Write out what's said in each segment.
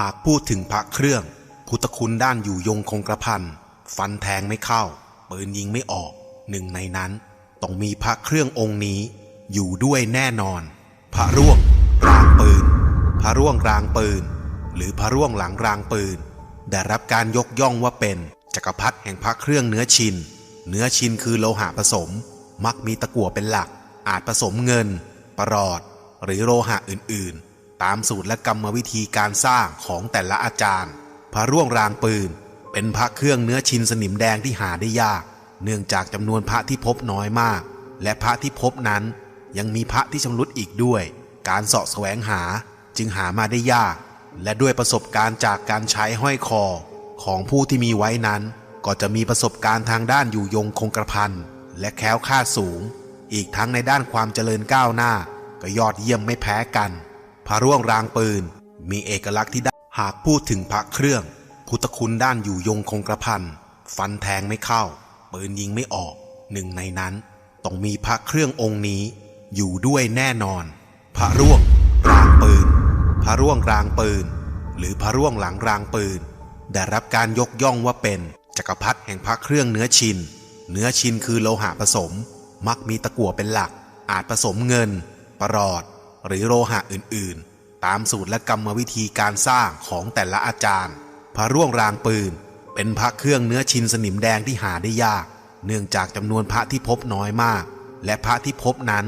หากพูดถึงพระเครื่อง พุทธคุณด้านอยู่ยงคงกระพันฟันแทงไม่เข้า ปืนยิงไม่ออก หนึ่งในนั้น ต้องมีพระเครื่ององค์นี้ อยู่ด้วยแน่นอน พระร่วงรางปืน พระร่วงรางปืน หรือพระร่วงหลังรางปืน ได้รับการยกย่องว่าเป็นจักรพรรดิแห่งพระเครื่องเนื้อชิน เนื้อชินคือโลหะผสม มักมีตะกั่วเป็นหลัก อาจผสมเงิน ประหลอด หรือโลหะอื่นๆ ตามสูตรและกรรมวิธีการสร้างของแต่ละอาจารย์ พระร่วงรางปืน เป็นพระเครื่องเนื้อชินสนิมแดงที่หาได้ยาก เนื่องจากจำนวนพระที่พบน้อยมาก และพระที่พบนั้น ยังมีพระที่ชำรุดอีกด้วย การเสาะแสวงหาจึงหามาได้ยาก และด้วยประสบการณ์จากการใช้ห้อยคอ ของผู้ที่มีไว้นั้น ก็จะมีประสบการณ์ทางด้านอยู่ยงคงกระพันและแค้วคลาสูง อีกทั้งในด้านความเจริญก้าวหน้า ก็ยอดเยี่ยมไม่แพ้กัน พระร่วงรางปืน มีเอกลักษณ์ที่ได้หากพูดถึงพระเครื่อง พุทธคุณด้านอยู่ยงคงกระพันฟันแทงไม่เข้า ปืนยิงไม่ออก หนึ่งในนั้น ต้องมีพระเครื่ององค์นี้ อยู่ด้วยแน่นอน พระร่วงรางปืน พระร่วงรางปืน หรือพระร่วงหลังรางปืน ได้รับการยกย่องว่าเป็นจักรพรรดิแห่งพระเครื่องเนื้อชิน เนื้อชินคือโลหะผสม มักมีตะกั่วเป็นหลัก อาจผสมเงิน ประหลอด หรือโลหะอื่นๆ ตามสูตรและกรรมวิธีการสร้างของแต่ละอาจารย์ พระร่วงรางปืน เป็นพระเครื่องเนื้อชินสนิมแดงที่หาได้ยาก เนื่องจากจำนวนพระที่พบน้อยมาก และพระที่พบนั้น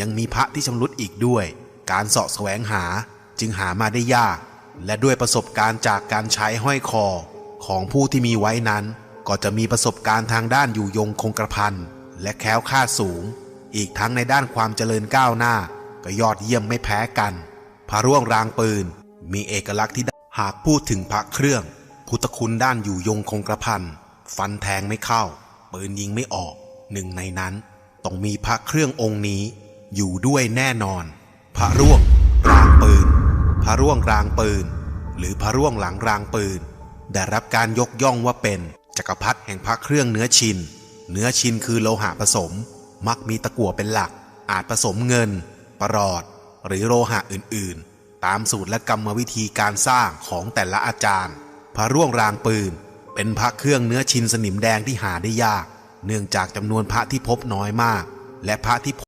ยังมีพระที่ชำรุดอีกด้วย การเสาะแสวงหาจึงหามาได้ยาก และด้วยประสบการณ์จากการใช้ห้อยคอ ของผู้ที่มีไว้นั้น ก็จะมีประสบการณ์ทางด้านอยู่ยงคงกระพันและแคล้วคลาสูง อีกทั้งในด้านความเจริญก้าวหน้า ก็ยอดเยี่ยมไม่แพ้กัน พระร่วงรางปืน มีเอกลักษณ์ที่หากพูดถึงพระเครื่อง พุทธคุณด้านอยู่ยงคงกระพันฟันแทงไม่เข้า ปืนยิงไม่ออก หนึ่งในนั้น ต้องมีพระเครื่ององค์นี้ อยู่ด้วยแน่นอน พระร่วงรางปืน พระร่วงรางปืน หรือพระร่วงหลังรางปืน ได้รับการยกย่องว่าเป็นจักรพรรดิแห่งพระเครื่องเนื้อชิน เนื้อชินคือโลหะผสม มักมีตะกั่วเป็นหลัก อาจผสมเงิน ประหลอด หรือโลหะอื่นๆ ตามสูตรและกรรมวิธีการสร้างของแต่ละอาจารย์ พระร่วงรางปืน เป็นพระเครื่องเนื้อชินสนิมแดงที่หาได้ยาก เนื่องจากจำนวนพระที่พบน้อยมาก และพระที่